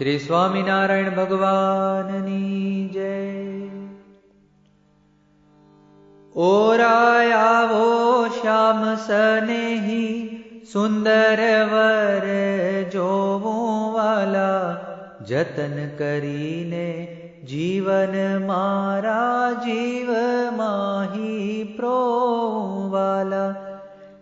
श्री स्वामी नारायण भगवान् जय। ओरायावो श्याम सनेहि वाला जतन जीवन मारा जीव माही प्रो वाला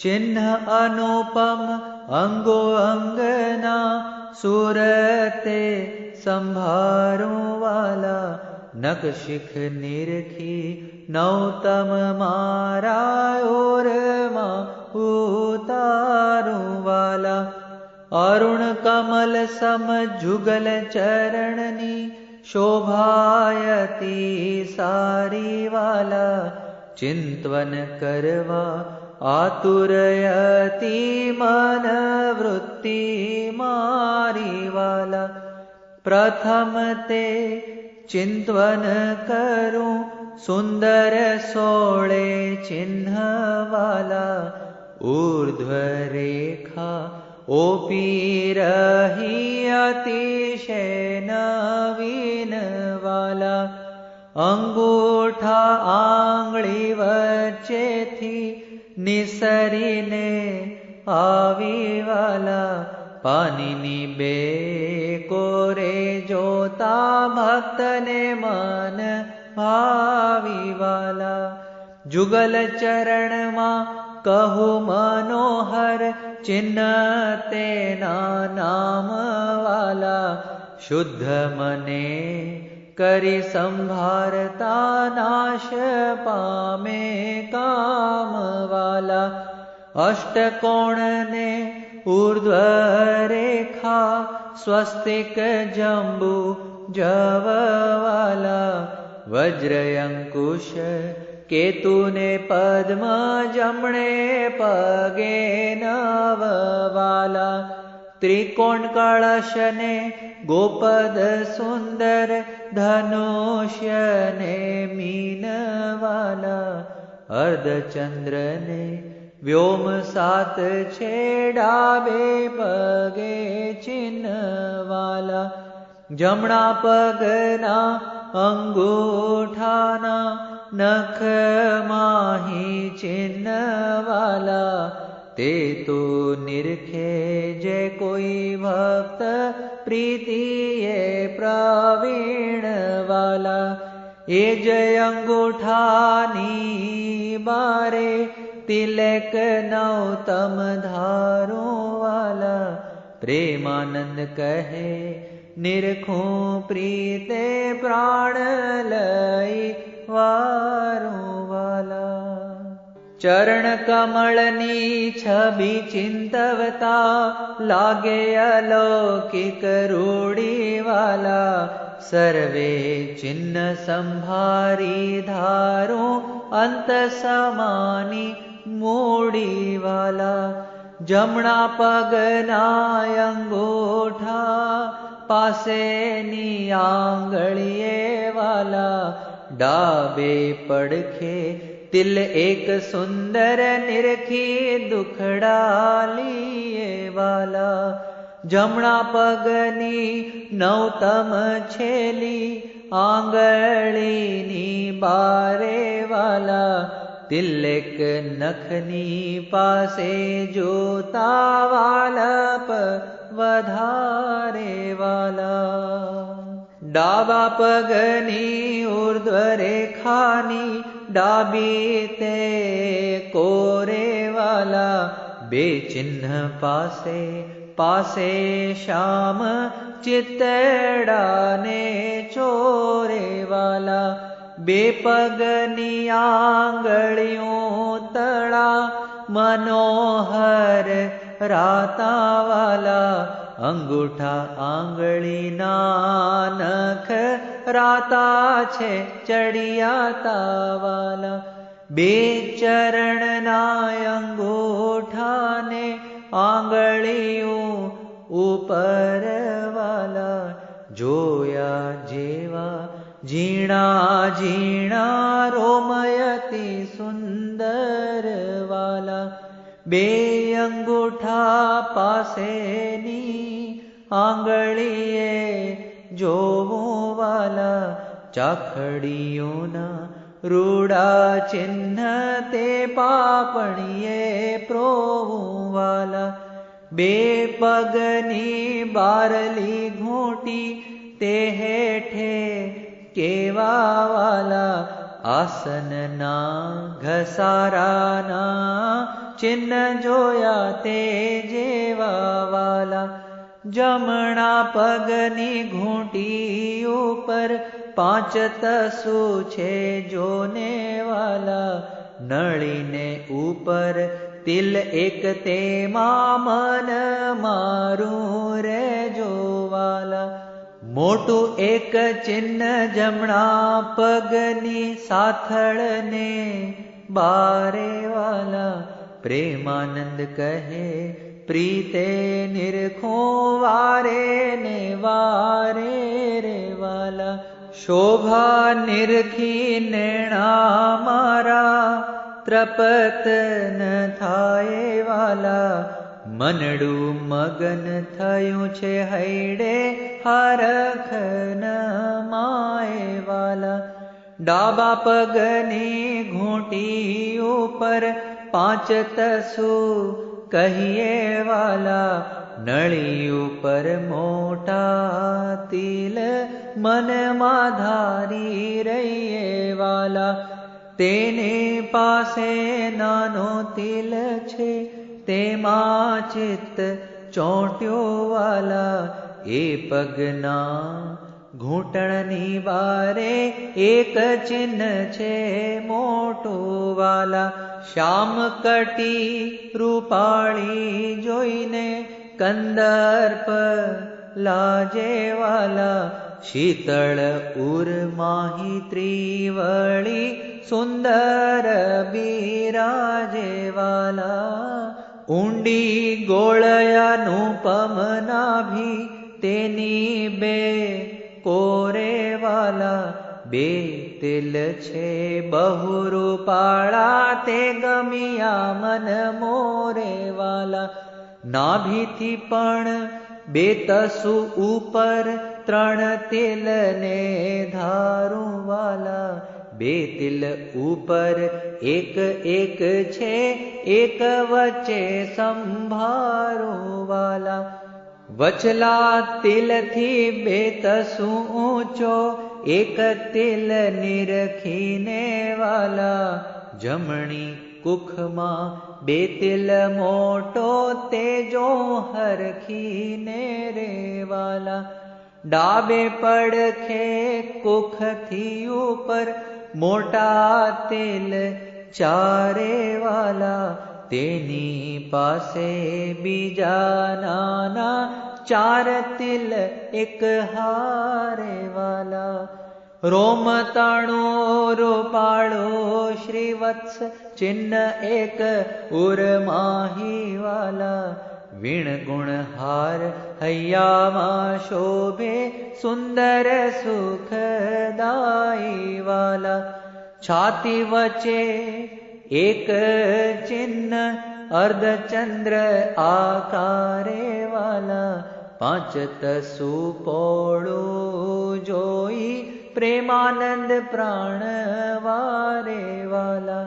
चिन्ह अनुपम अङ्गो अङ्गना रते संभारों वाला नकशिख निरखी नौतम मारा अरुण कमल सम जुगल चरणनी शोभायती सारी वाला चिंतवन करवा आतुरयति मनवृत्ति मारिवाला प्रथम ते चिन्तन करु सुन्दर सोळे चिह्नवाला। ऊर्ध्वरेखा ओपि रहि अतिशय नवीनवाला। अङ्गूठा आङ्ग्लिवचेथि વાલા અંગૂઠા આંગળી વચ્ચેથી નિસરીને આવી વાલા પાણીની બે કોરે જોતા ભક્તને મન ભાવી વાલા જુગલ ચરણમાં કહું મનોહર ચિહ્ન તેના નામ વાલા શુદ્ધ करि संभारता नाश पामे कामवाला। अष्टकोण ने ऊर्ध्व स्वस्तिक जम्बु जववाला। वज्रयङ्कुश केतुने पद्म जमणे पगे नववाला। त्रिकोण कलशने गोपद सुन्दर धनुष्ये मीनवाला अर्ध चन्द्र व्योम सात छेडावे पगे चिन्हवाला जमणा पगना अङ्गूठाना नख नखाहि चिन्नवाला ते तो निरखे जे कोई भक्त प्रीति ये प्रवीण वाला ये जय अंगूठानी बारे तिलक नौतम धारो वाला प्रेमानंद कहे, निरखो प्रीते प्राण लई वारो वाला चरणकमलनी छवि चिन्तवता लागे अलौकरोडी वाला सर्वे चिन्न सम्भारी धारो अन्तसमानि समानि जमुना पगनायङ्गोठा पासे पसे वाला डाबे पडखे तिल एक सुंदर निरखी दुखड़ा लिए वाला। जमणा पगनी दुखडाली वा नौतमी आङ्गळीनि बारेवाला तिलक नखनीता वाला। डावापगनि ऊर्ध्वरेखानि डाबीते डाबी ते कोरे वाला बेचिन्हे पसे श्याम चित्तडाने चोरे वाला बे पगनी तडा मनोहर रातावाला શ્યામ ચિતડાને ચોરે વાલા બે પગની આંગળીઓ તળા મનોહર રાતાવાલા અંગૂઠા આંગળીના નખ રાતા છે ચડિયાતા વાલા બે ચરણના અંગૂઠાને આંગળીઓ ઉપર વાલા જોયા જેવા ઝીણા ઝીણા રોમયતી સુંદર વાલા બે અંગૂઠા પાસેની આંગળીએ જોવું વાલા ચાખડીઓના રૂડા ચિહ્ન તે પાપણીએ પ્રોવું વાલા બે પગની બારલી ઘૂંટી તે હેઠે કેવા વાલા આસનના ઘસારાના ચિહ્ન જોયા તે જેવા વાલા જમણા પગની ઘૂંટી ઉપર પાંચ તસુ છે જોને વાલા નળીને ઉપર તિલ એક તેમાં મન મારું રે જોવાલા મોટું એક ચિહ્ન જમણા પગની સાથળને બારે प्रेमानन्द कहे प्रीते निरखो वरे ने वाला शोभा निरखी नेणा मारा त्रपत न मा वाला मनडु मगन थयु छे हैडे हारख न वाला डाबा पगने घोटी ऊपर ઉપર પાંચ તસુ કહીએ વાલા નળી ઉપર મોટા તિલ મનમાં ધારી રહીએ વાલા તેની પાસે નાનો તિલ છે તેમાં ચિત્ત ચોંટ્યો વાલા એ પગના ઘૂંટણની વારે એક ચિહ્ન છે મોટો વાલા श्यामकटी श्यामकटि रूपाली कन्दर्पेवाला शीतल उर माहित वी सन्दर बीराजेवाला डी गोळया तेनी बे नाभिरे वाला ગોળયાનું પમનાભી તેની બે કોરે વાલા બે તિલ છે બહુ રૂપાળા તે ગમિયા મન મોરે વાલા નાભીથી પણ બે તસુ ઉપર ત્રણ તિલ ને ધારું વાલા બે તિલ ઉપર એક એક છે એક વચ્ચે સંભારો વાલા વચલા તિલથી બે તસુ ઊંચો એક તિલ નિરખીને વાલા જમણી કુખમાં બે તિલ મોટો તેજો હરખીને રે વાલા ડાબે પડખે કુખથી ઉપર મોટા તેલ ચારે વાલા તેની પાસે બીજા નાના चार तिल एक हारे वाला। रोमताणो रोपाड़ो श्रीवत्स, चिन्ह एक उर्माही वाला। विण गुण हार हयामा शोभे, सुंदर सुखदाई वाला। छाती वचे एक चिन्ह अर्ध चंद्र आकारे वाला पाँच तसु पोड़ो जोई, प्रेमानंद प्राण वारे वाला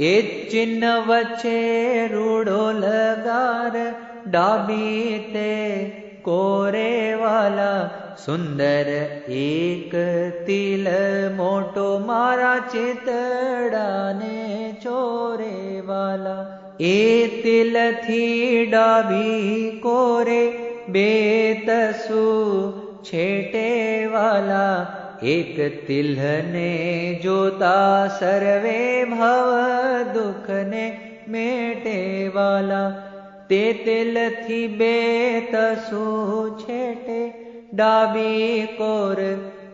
ए चिन्ह वचे रूढो लगार, डाबी ते कोरे वाला सुंदर एक तिल मोटो मारा चितड़ाने चोरे वाला तिल थि कोरे बेतसु छेटे वाला। एक तिलने जोता सर्वे भव दुखने मेटे वाला। भावुख नेटे बेतसु छेटे डाबी कोर તિલથી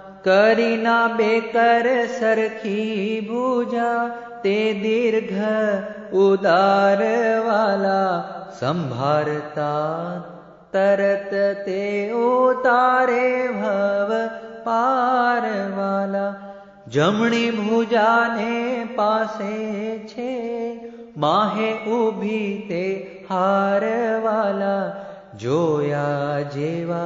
करीना बेकर सरखी बूजा ते दीर्घ उदारवालाभारता तरत ते उतरे हव पारवाला। पासे छे माहे उभी ते हारवाला। जोया जेवा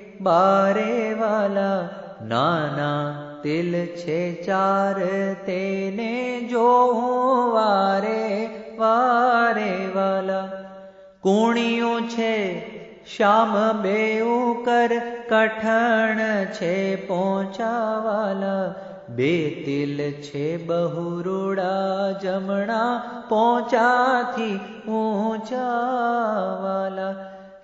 બારે વાલા નાના તિલ છે ચાર તેને જોઉં વારે વારે વાલા કુણિયું છે શ્યામ બેઉ કર કઠણ છે પહોંચાવાલા બે તિલ છે બહુ રૂડા જમણા પહોંચાથી ઊંચાવાલા.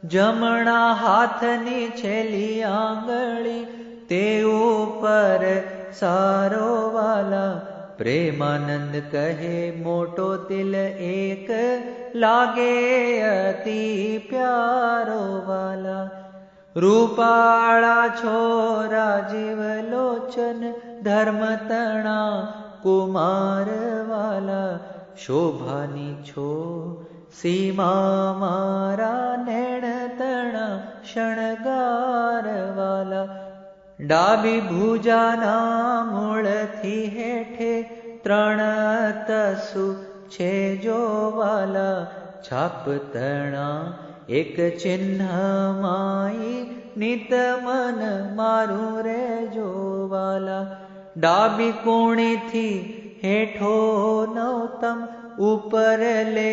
જમણા હાથની છેલી આંગળી તે ઉપર સારો વાલા પ્રેમાનંદ કહે, મોટો તિલ એક લાગે અતિ પ્યારો વાલા. રૂપાળા છોરા જીવ લોચન, ધર્મ તણા કુમાર વાલા. શોભાની છો સીમા મારા નેણ તણા શણગાર વાલા ડાબી ભુજાના મૂળથી હેઠે ત્રણ તસુ છે જો વાલા છાપ તણા એક ચિહ્ન માઈ નિત મન મારું રે જોવાલા ડાબી કોણીથી હેઠો નવતમ ઉપર લે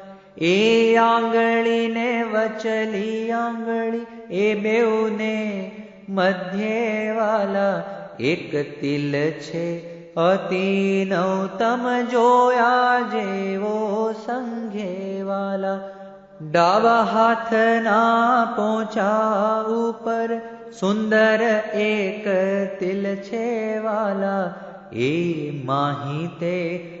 એ આંગળીને વચલી આંગળી, એ બેઉને મધ્ય વાલા એક તિલ છે અતિ નવતમ જોયા જેવો સંઘે વાલા ડાબા હાથના પોચા ઉપર સુંદર એક તિલ છે વાલા. એ માહિતે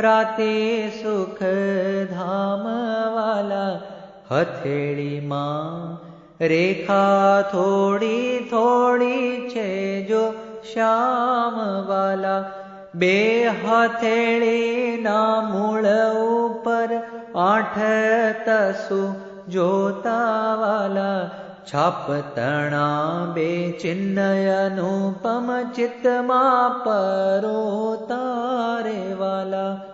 રાતે સુખ ધામ વાલા હથેળીમાં રેખા થોડી થોડી છે જો શ્યામ વાલા બે હથેળીના મૂળ ઉપર આઠ તસુ જોતા प तणा बेचिन्नपम चित्त परो तारे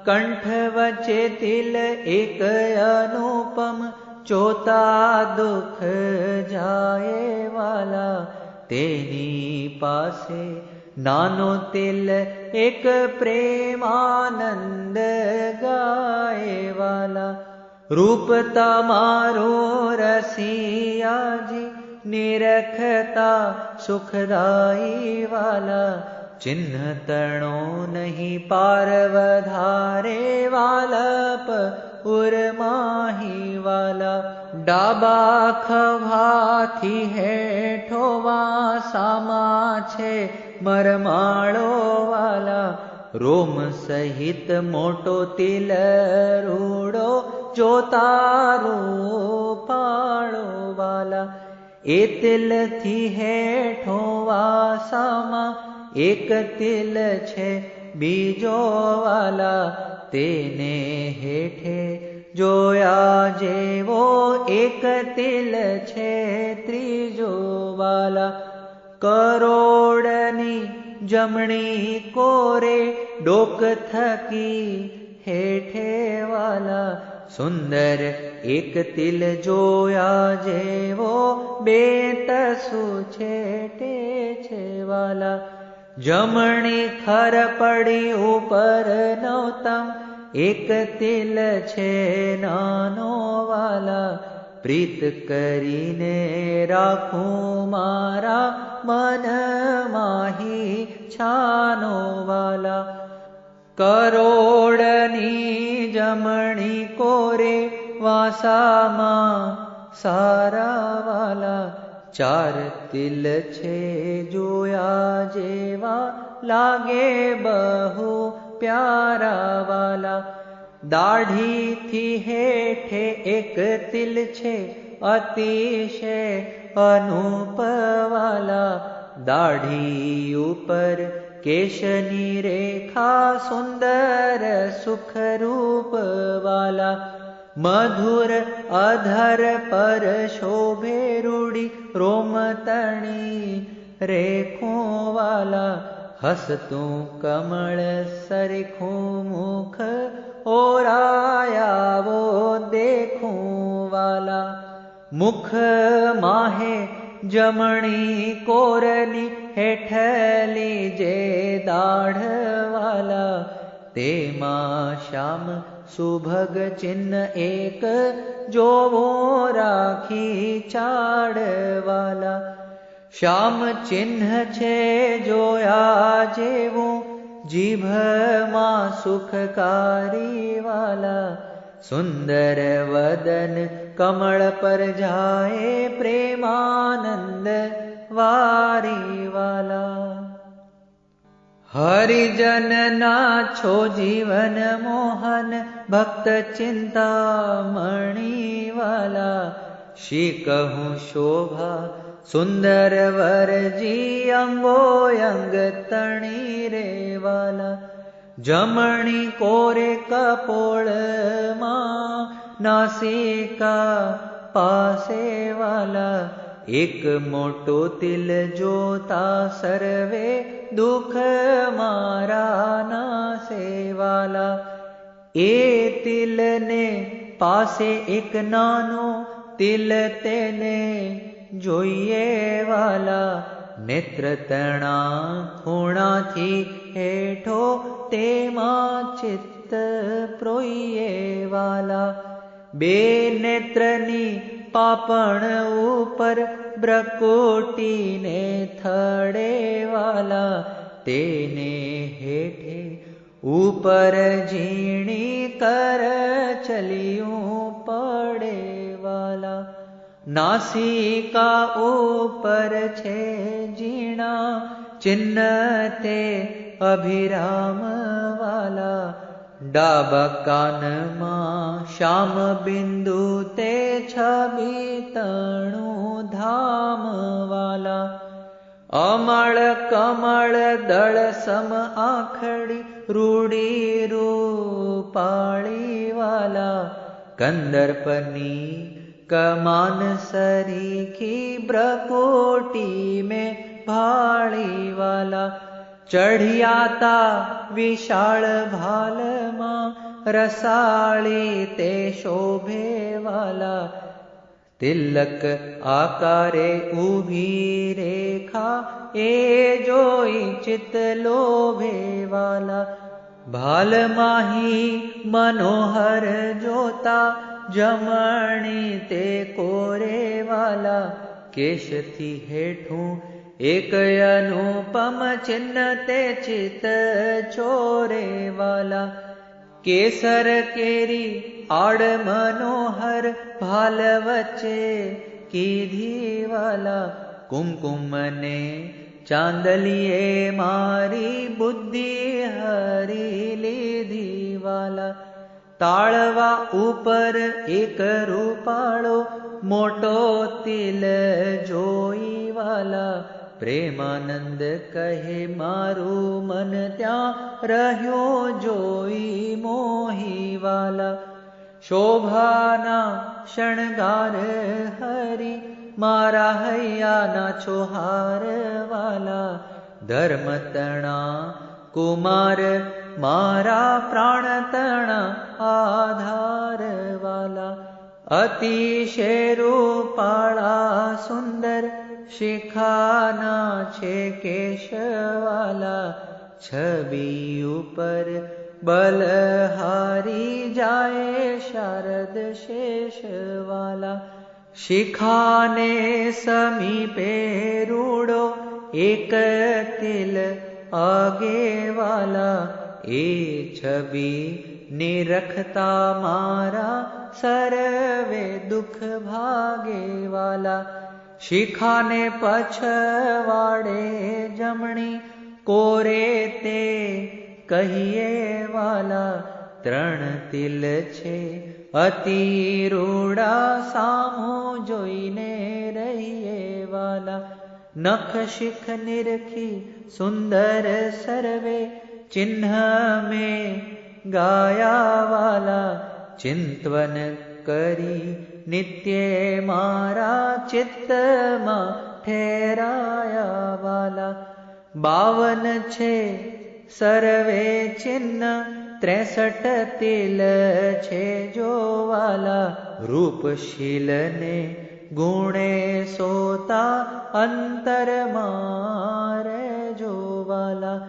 कण्ठ वचे तिल एक अनुपम चोता दुख जाये वा ते पासे नानो तिल एक प्रेमानन्द गायवाला ूपता मो रसी निरखता सुखदा चिह्नो नहि पारवधारे वा हेठो वा सामारमाणो वाम सहित मोटो तिल रूडो રોમ સહિત મોટો તિલ રૂડો જોતારો પાળો વાલા, એ તિલથી હેઠો વાસામાં, એક તિલ છે બીજો વાલા, તેને હેઠે જોયા જેવો એક તિલ છે ત્રીજો વાલા. કરોડની જમણી કોરે ડોક થકી હેઠે વાલા सुन्दर एक तिल जोया जेवो बेत सुछेटे छेवाला। जमणी खर पड़ी ज नौतम एक तिल छे नानो वाला प्रीत करीने राखू मारा मन माही छानो वाला કરોડની જમણી કોરે વાસામાં સારા વાલા ચાર તિલ છે જોયા જેવા લાગે બહુ પ્યારા વાલા. દાઢીથી હેઠે એક તિલ છે અતિશય અનુપવાલા દાઢી ઉપર केशनिरेखा सुन्दर सुखरूपला मधुर अधर पर शोभे रूढि रोमतणी शोभेरुखो वाला हस कमल सरखो मुख ओराया वो देखो माहे માહે જમણી કોરની હેઠલી જે દાઢવાલા તેમાં શ્યામ સુભગ ચિહ્ન એક જોવો રાખી ચાડવાલા શ્યામ ચિહ્ન છે જોયા જેવું જીભમાં સુખકારી વાલા સુંદર વદન कमल पर जाए प्रेमानन्दी वा हरिजन नाो जीवन मोहन भक् चिन्तामणि वा शि कहु शोभा सुन्दर वरजी अङ्गो अङ्गीरे जमणि कोरे कपोळमा તણી રે વાલા જમણી કોરે કપોળમાં નાસિકા પાસે વાલા એક મોટો તિલ જોતા સર્વે દુઃખ મારા નાસે વાલા એ તિલને પાસે એક નાનો તિલ તેને જોઈએ વાલા નેત્ર તણા ખૂણાથી હેઠો તેમાં ચિત્ત પ્રોઈએ વાલા બે નેત્રની પાપણ ઉપર બ્રકોટીને થડે વાલા તેને હેઠે ઉપર ઝીણી કર ચલિયું પડે વાલા નાસિકા ઉપર છે જીણા ચિન્ન તે અભિરામ વાલા श्याम श्यामबिन्दु ते छवितणु तणो धला अमळ कमळ दळ सम आखि रूढी रूपाणि कन्दर्पनी कमान सरीखी ब्रकोटी मे भाळी वा चढियाता विशाल भालमा, रसाली ते शोभेवाला तिलक आकारे उभी रेखा, ए जो चित लोभेवाला भाल माही मनोहर जोता जमणी ते कोरेवाला केश थी हेठू चिन्ते चित्त चोरे वाला केसरी मनोहरवचे की वाला चान्दलिये मारी बुद्धि हरि लिधी वाला ताळवा त्रूपालो मोटो तिल जला વાલા તાળવા ઉપર એક રૂપાળો મોટો તિલ જોઈ વાલા પ્રેમાનંદ કહે મારું મન ત્યાં રહ્યો જોઈ મોહી વાલા શોભાના શણગાર હરી મારા હૈયાના છોહાર વાલા ધર્મતણા કુમાર મારા પ્રાણતણા આધાર વાલા અતિશય રૂપાળા સુંદર શિખાના છે કેશવાલા છબી ઉપર બલહારી જાય શારદ શેષવાલા શિખાને સમીપે રૂડો એક તિલ આગેવાલા એ છબી નિરખતા મારા સર્વે દુઃખ ભાગેવાલા શિખાને પછવાડે જમણી કોરે તે કહીએ વાલા ત્રણ તિલ છે અતિ રૂડા સામું જોઈને રહીએ વાલા નખ શિખ નિરખી સુંદર સર્વે ચિહ્ન મેં नित्ये मारा चित्त मां ठहराया वाला। बावन छे सर्वे चिन्ह त्रेसठ तिल छे जो वाला। रूपशील ने गुणे सोता अंतर मारे जो वाला।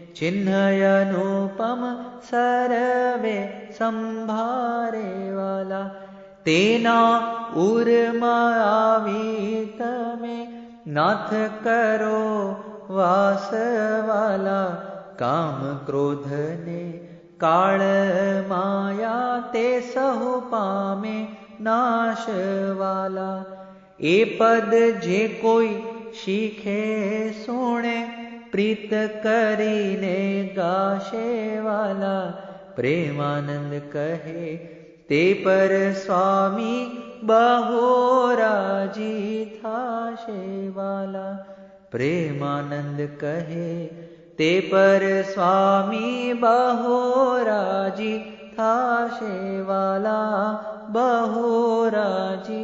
चिह्नयनुपम सर्वे सम्भारेवाला तेना वा मे नाथ करो काम क्रोधने काल माया ते सहु सहोपामे नाश वाला पदजे कोई शिखे सुणे प्रीत करी गाशेवाला प्रेमानन्द कहे ते पर स्वामी बहोराजी राजी थाेवाला प्रेमानन्द कहे ते पर स्वामी बहोराजी राजी था शेवाला बहो राजी